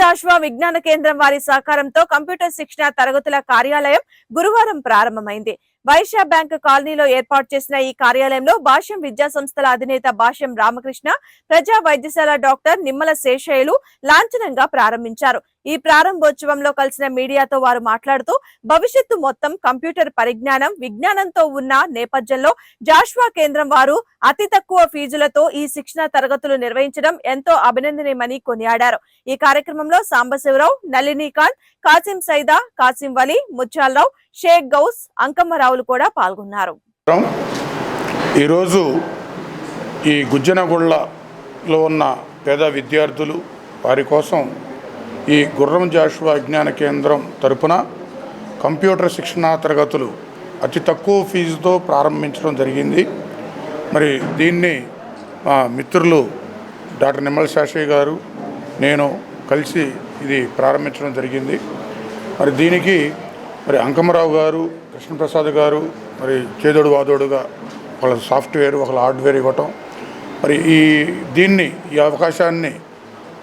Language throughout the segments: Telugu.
జాషువా విజ్ఞాన కేంద్రం వారి సహకారంతో కంప్యూటర్ శిక్షణ తరగతుల కార్యాలయం గురువారం ప్రారంభమైంది. వైశ్య బ్యాంక్ కాలనీలో ఏర్పాటు చేసిన ఈ కార్యాలయంలో భాష్యం విద్యా సంస్థల అధినేత భాష్యం రామకృష్ణ ప్రజా వైద్యశాల డాక్టర్ నిమ్మల శేషయ్యలు లాంఛనంగా ప్రారంభించారు. ఈ ప్రారంభోత్సవంలో కలిసిన మీడియాతో వారు మాట్లాడుతూ భవిష్యత్తు మొత్తం కంప్యూటర్ పరిజ్ఞానం విజ్ఞానంతో ఉన్న నేపథ్యంలో జాష్వా కేంద్రం వారు అతి తక్కువ ఫీజులతో ఈ శిక్షణ తరగతులు నిర్వహించడం ఎంతో అభినందనీయమని కొనియాడారు. ఈ కార్యక్రమంలో సాంబశివరావు నళినీకాంత్ కాసిం సైదా కాసిం వలి ముత్యాలరావు షేక్ గౌస్ అంకమ్మరావులు కూడా పాల్గొన్నారు. ఈరోజు ఈ గుజ్జనగుళ్ళలో ఉన్న పేద విద్యార్థులు వారి కోసం ఈ గుర్రం జాషువా విజ్ఞాన కేంద్రం తరపున కంప్యూటర్ శిక్షణా తరగతులు అతి తక్కువ ఫీజుతో ప్రారంభించడం జరిగింది. మరి దీన్ని మా మిత్రులు డాక్టర్ నిమ్మల శాషయ్య గారు నేను కలిసి ఇది ప్రారంభించడం జరిగింది. మరి దీనికి మరి అంకమరావు గారు కృష్ణప్రసాద్ గారు మరి చేదోడు వాదోడుగా వాళ్ళ సాఫ్ట్వేర్ ఒకళ్ళ హార్డ్వేర్ ఇవ్వటం. మరి ఈ దీన్ని ఈ అవకాశాన్ని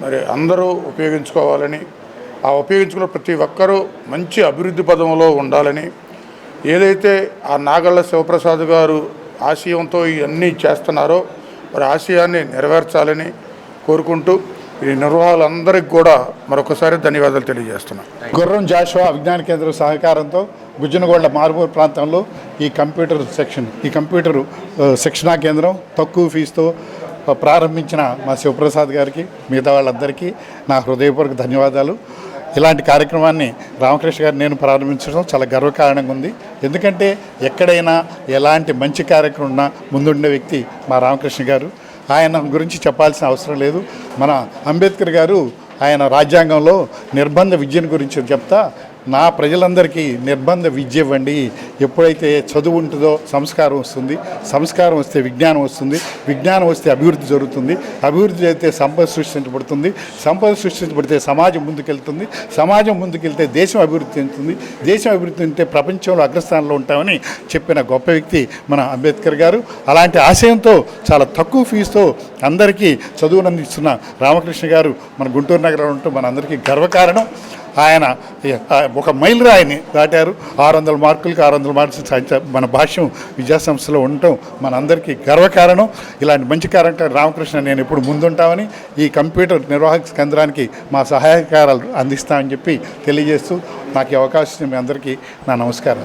మరి అందరూ ఉపయోగించుకోవాలని ఆ ఉపయోగించుకున్న ప్రతి ఒక్కరూ మంచి అభివృద్ధి పదంలో ఉండాలని ఏదైతే ఆ నాగళ్ళ శివప్రసాద్ గారు ఆశయంతో ఇవన్నీ చేస్తున్నారో మరి ఆశయాన్ని నెరవేర్చాలని కోరుకుంటూ ఈ నిర్వాహాలందరికీ కూడా మరొకసారి ధన్యవాదాలు తెలియజేస్తున్నాం. గుర్రం జాషువా విజ్ఞాన కేంద్రం సహకారంతో గుజ్జనగోళ్ళ మారుమూరు ప్రాంతంలో ఈ కంప్యూటర్ సెక్షన్ ఈ కంప్యూటర్ శిక్షణా కేంద్రం తక్కువ ఫీజుతో ప్రారంభించిన మా శివప్రసాద్ గారికి మిగతా వాళ్ళందరికీ నా హృదయపూర్వక ధన్యవాదాలు. ఇలాంటి కార్యక్రమాన్ని రామకృష్ణ గారు నేను ప్రారంభించడం చాలా గర్వకారణంగా ఉంది. ఎందుకంటే ఎక్కడైనా ఎలాంటి మంచి కార్యక్రమం ఉన్నా ముందుండే వ్యక్తి మా రామకృష్ణ గారు. ఆయన గురించి చెప్పాల్సిన అవసరం లేదు. మన అంబేద్కర్ గారు ఆయన రాజ్యాంగంలో నిర్బంధ విద్యను గురించి చెప్తా నా ప్రజలందరికీ నిర్బంధ విద్య ఇవ్వండి. ఎప్పుడైతే చదువు ఉంటుందో సంస్కారం వస్తుంది. సంస్కారం వస్తే విజ్ఞానం వస్తుంది. విజ్ఞానం వస్తే అభివృద్ధి జరుగుతుంది. అభివృద్ధి అయితే సంపద సృష్టించబడుతుంది సంపద సృష్టించబడితే సమాజం ముందుకెళ్తుంది. సమాజం ముందుకెళ్తే దేశం అభివృద్ధి చెందుతుంది. దేశం అభివృద్ధి ఉంటే ప్రపంచంలో అగ్రస్థానంలో ఉంటామని చెప్పిన గొప్ప వ్యక్తి మన అంబేద్కర్ గారు. అలాంటి ఆశయంతో చాలా తక్కువ ఫీజుతో అందరికీ చదువునందిస్తున్న రామకృష్ణ గారు మన గుంటూరు నగరంలో ఉంటూ మన అందరికీ గర్వకారణం. ఆయన ఒక మైల్ రాయిని దాటారు. ఆరు వందల మార్కులకి ఆరు వందల మార్క్స్ మన భాష్యం విద్యాసంస్థలో ఉండటం మనందరికీ గర్వకారణం. ఇలాంటి మంచి కార్యక్రమం రామకృష్ణ నేను ఎప్పుడు ముందుంటామని ఈ కంప్యూటర్ నిర్వాహక కేంద్రానికి మా సహాయకారాలు అందిస్తామని చెప్పి తెలియజేస్తూ నాకు ఈ అవకాశం మీ అందరికీ నా నమస్కారం